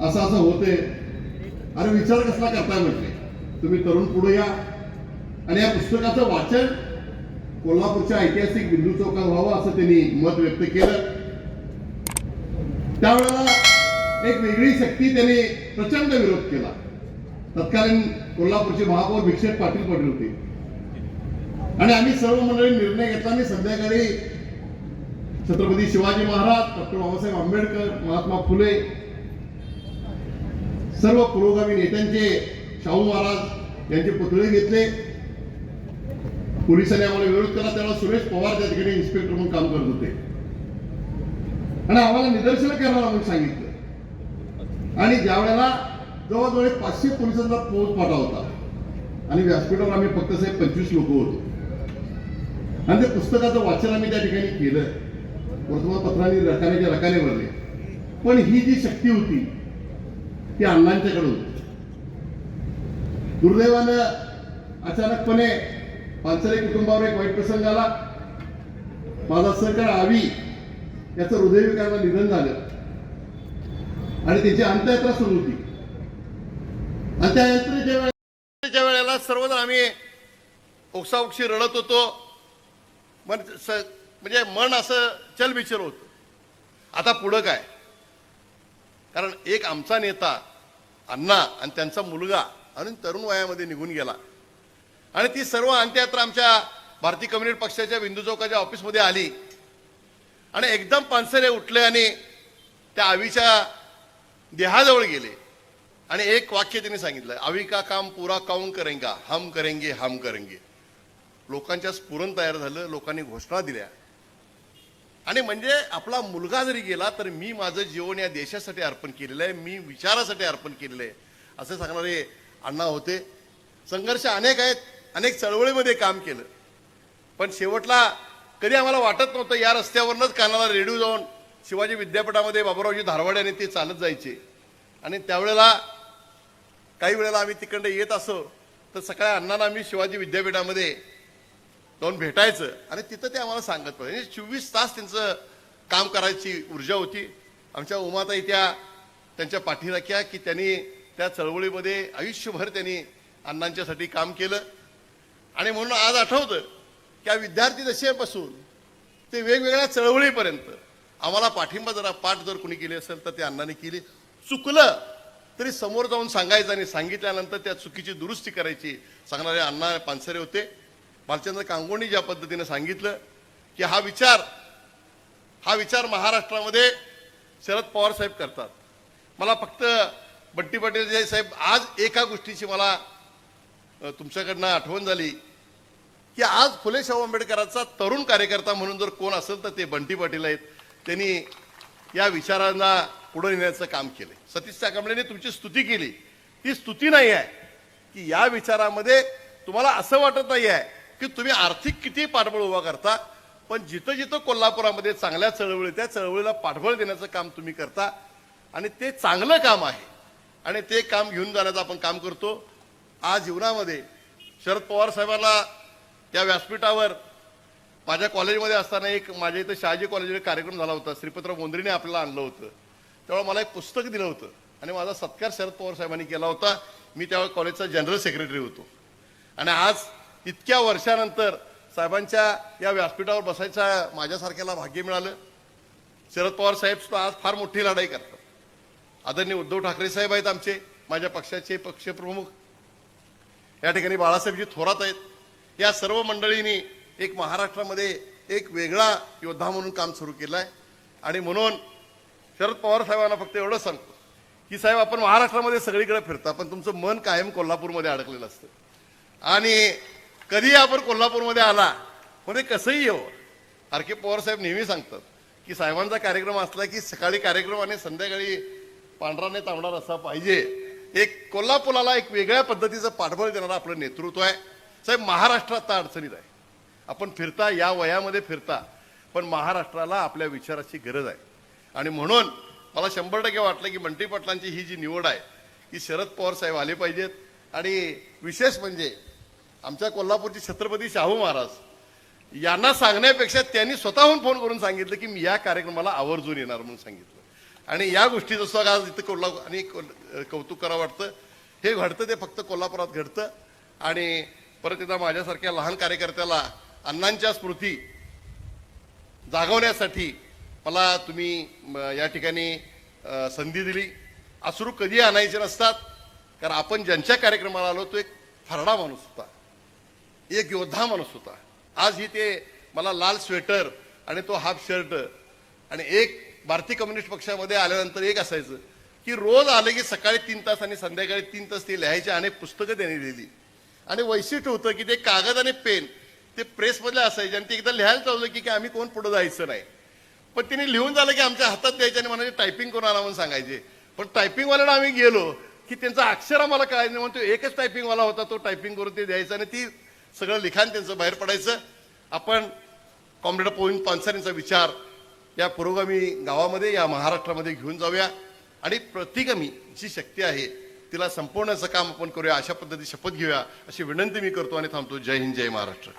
असं असं होते अरे विचार कसला करताय म्हटले. तुम्ही तरुण पुढे या. आणि या पुस्तकाचं वाचन कोल्हापूरच्या ऐतिहासिक बिंदू चौकात व्हावं असं त्यांनी मत व्यक्त केलं. त्यावेळेला एक वेगळी शक्ती त्यांनी प्रचंड विरोध केला. तत्कालीन कोल्हापूरचे महापौर भिक्षेप पाटील पडले होते. आणि आम्ही सर्व मंडळी निर्णय घेतला. आणि संध्याकाळी छत्रपती शिवाजी महाराज डॉक्टर बाबासाहेब आंबेडकर महात्मा फुले सर्व पुरोगामी नेत्यांचे शाहू महाराज यांचे पुतळे घेतले. पोलिसांनी आम्हाला विरोध केला. त्यावेळेला सुरेश पवार त्या ठिकाणी इन्स्पेक्टर म्हणून काम करत होते. आणि आम्हाला निदर्शन करायला म्हणून सांगितलं. आणि ज्या वेळेला जवळजवळ पाचशे पोलिसांचा फौज पाठा होता. आणि व्यासपीठावर आम्ही फक्त साहेब पंचवीस लोक होतो. आणि ते पुस्तकाचं वाचन आम्ही त्या ठिकाणी केलं. वर्तमानपत्रांनी रकाने रकाने भरले पण ही जी शक्ती होती ती अण्णांच्याकडून होती दुर्दैवानं अचानकपणे पांचरे कुटुंबावर एक वाईट प्रसंग आला. माझा सरकार आवी याचं हृदयविकारानं निधन झालं. आणि त्याची अंत्ययात्रा सुरू होती. अंत्ययात्रेच्या वेळेच्या वेळेला सर्वजण आम्ही ओक्साओक्षी रडत होतो. स- म्हणजे मन असं चलबिचल होतं. आता पुढं काय? कारण एक आमचा नेता अण्णा आणि त्यांचा मुलगा आणि तरुण वयामध्ये निघून गेला. आणि ती सर्व अंत्ययात्रा आमच्या भारतीय कम्युनिस्ट पक्षाच्या बिंदू चौकाच्या ऑफिसमध्ये आली. आणि एकदम पानसरे उठले आणि त्या आवीच्या देहाजवळ गेले. आणि एक वाक्य त्यांनी सांगितलं आवी का काम पुरा काऊन करेंगा? हम करेंगे हम करेंगे. लोकांच्या स्फुरण तयार झालं लोकांनी घोषणा दिल्या. आणि म्हणजे आपला मुलगा जरी गेला तर मी माझं जीवन या देशासाठी अर्पण केलेलं आहे मी विचारासाठी अर्पण केलेलं आहे. असं सांगणारे अण्णा होते. संघर्ष अनेक आहेत अनेक चळवळीमध्ये काम केलं. पण शेवटला कधी आम्हाला वाटत नव्हतं या रस्त्यावरूनच कानाला रेडिओ जाऊन शिवाजी विद्यापीठामध्ये बाबुरावजी धारवाड यांनी ते चालत जायचे. आणि त्यावेळेला काही वेळेला आम्ही तिकडं येत असो तर सकाळी अण्णांना आम्ही शिवाजी विद्यापीठामध्ये जाऊन भेटायचं. आणि तिथं ते आम्हाला सांगत होते. म्हणजे चोवीस तास त्यांचं काम करायची ऊर्जा होती. आमच्या उमाताई त्या त्यांच्या पाठीराख्या की त्यांनी त्या चळवळीमध्ये आयुष्यभर त्यांनी अण्णांच्यासाठी काम केलं. आणि म्हणून आज आठवतं की या विद्यार्थी दशेपासून ते वेगवेगळ्या चळवळीपर्यंत आम्हाला पाठिंबा जरा पाठ जर कुणी केली असेल तर ते अण्णांनी केली. चुकलं तरी समोर जाऊन सांगायचं आणि सांगितल्यानंतर त्या चुकीची दुरुस्ती करायची सांगणारे अण्णा पानसरे होते. भालचंद्र कांगोणी ज्या पद्धतीने सांगितलं की हा विचार हा विचार महाराष्ट्रामध्ये शरद पवार साहेब करतात. मला फक्त बट्टी पटेल साहेब आज एका गोष्टीची मला तुमच्याकडनं आठवण झाली की आज फुले शाहू आंबेडकरांचा तरुण कार्यकर्ता म्हणून जर कोण असेल तर ते बंटी पाटील आहेत. त्यांनी या विचारांना पुढे नेण्याचं काम केलं सतीश चाकंबलेने तुमची स्तुती केली. ती स्तुती नाही आहे की या विचारामध्ये तुम्हाला असं वाटत नाही आहे की तुम्ही आर्थिक किती पाठबळ उभा करता पण जिथं जिथं कोल्हापुरामध्ये चांगल्या चळवळी त्या चळवळीला पाठबळ देण्याचं काम तुम्ही करता आणि ते चांगलं काम आहे. आणि ते काम घेऊन जाण्याचं आपण काम करतो. आज जीवनामध्ये शरद पवार साहेबांना त्या व्यासपीठावर माझ्या कॉलेजमध्ये असताना एक माझ्या इथं शहाजी कॉलेजमध्ये कार्यक्रम झाला होता. श्रीपतराव मोंद्रीने आपल्याला आणलं होतं. त्यावेळेला मला एक पुस्तक दिलं होतं. आणि माझा सत्कार शरद पवार साहेबांनी केला होता. मी त्यावेळेस कॉलेजचा जनरल सेक्रेटरी होतो. आणि आज इतक्या वर्षानंतर साहेबांच्या या व्यासपीठावर बसायचा माझ्यासारख्याला भाग्य मिळालं. शरद पवार साहेब सुद्धा आज फार मोठी लढाई करतात. आदरणीय उद्धव ठाकरे साहेब आहेत आमचे माझ्या पक्षाचे पक्षप्रमुख. या ठिकाणी बाळासाहेबजी थोरात आहेत. या सर्व मंडळींनी एक महाराष्ट्रामध्ये एक वेगळा योद्धा म्हणून काम सुरू केलं आहे आणि म्हणून शरद पवार साहेबांना फक्त एवढं सांगतो की साहेब आपण महाराष्ट्रामध्ये सगळीकडे फिरता पण तुमचं मन कायम कोल्हापूरमध्ये अडकलेलं असतं. आणि कधी आपण कोल्हापूरमध्ये आला म्हणजे कसंही येऊ आर के पवार साहेब नेहमी सांगतात की साहेबांचा कार्यक्रम असला की सकाळी कार्यक्रम आणि संध्याकाळी पांढराने तांबडा असा पाहिजे. एक कोल्हापुराला एक वेगळ्या पद्धतीचं पाठबळ देणारं आपलं नेतृत्व आहे. साहेब महाराष्ट्रात आता अडचणीत आहे. आपण फिरता या वयामध्ये फिरता पण महाराष्ट्राला आपल्या विचाराची गरज आहे. आणि म्हणून मला शंभर टक्के वाटलं की बंटी पाटलांची ही जी निवड आहे की शरद पवार साहेब आले पाहिजेत. आणि विशेष म्हणजे आमच्या कोल्हापूरचे छत्रपती शाहू महाराज यांना सांगण्यापेक्षा त्यांनी स्वतःहून फोन करून सांगितलं की मी या कार्यक्रमाला आवर्जून येणार म्हणून सांगितलं. आणि या गोष्टी जसं आज इथं कोल्हापूर आणि कौतुक करावं वाटतं. हे घडतं ते फक्त कोल्हापुरात घडतं. आणि परत एकदा माझ्यासारख्या लहान कार्यकर्त्याला अण्णांच्या स्मृती जागवण्यासाठी मला तुम्ही या ठिकाणी संधी दिली. अश्रू कधी आणायचे नसतात कारण आपण ज्यांच्या कार्यक्रमाला आलो तो एक फरडा माणूस होता. एक योद्धा माणूस होता. आजही ते मला लाल स्वेटर आणि तो हाफ शर्ट आणि एक भारतीय कम्युनिस्ट पक्षामध्ये आल्यानंतर एक असायचं की रोज आले की सकाळी तीन तास आणि संध्याकाळी तीन तास ते लिहायचे अनेक पुस्तकं त्यांनी लिहिली. आणि वैशिष्ट्य होतं की ते कागद आणि पेन ते प्रेसमधले असायचे आणि ते एकदा लिहायला चाललं की की आम्ही कोण पुढं जायचं नाही. पण तिने लिहून झालं की आमच्या हातात द्यायचे आणि म्हणायचे टायपिंग करून आणा म्हणून सांगायचे. पण टायपिंगवाल्याला आम्ही गेलो की त्यांचा अक्षर आम्हाला कळायचं नाही म्हणून तो एकच टायपिंगवाला होता तो टायपिंग करून ते द्यायचा आणि ती सगळं लिखाण त्यांचं बाहेर पडायचं. आपण कॉम्रेड पोईन पानसरेंचा विचार या पुरोगामी गावामध्ये या महाराष्ट्रामध्ये घेऊन जाऊया. आणि प्रतिगामी जी शक्ती आहे तिला संपवण्याचं काम आपण करूया. अशा पद्धती शपथ घेऊया. अशी विनंती मी करतो आणि थांबतो. जय हिंद जय महाराष्ट्र.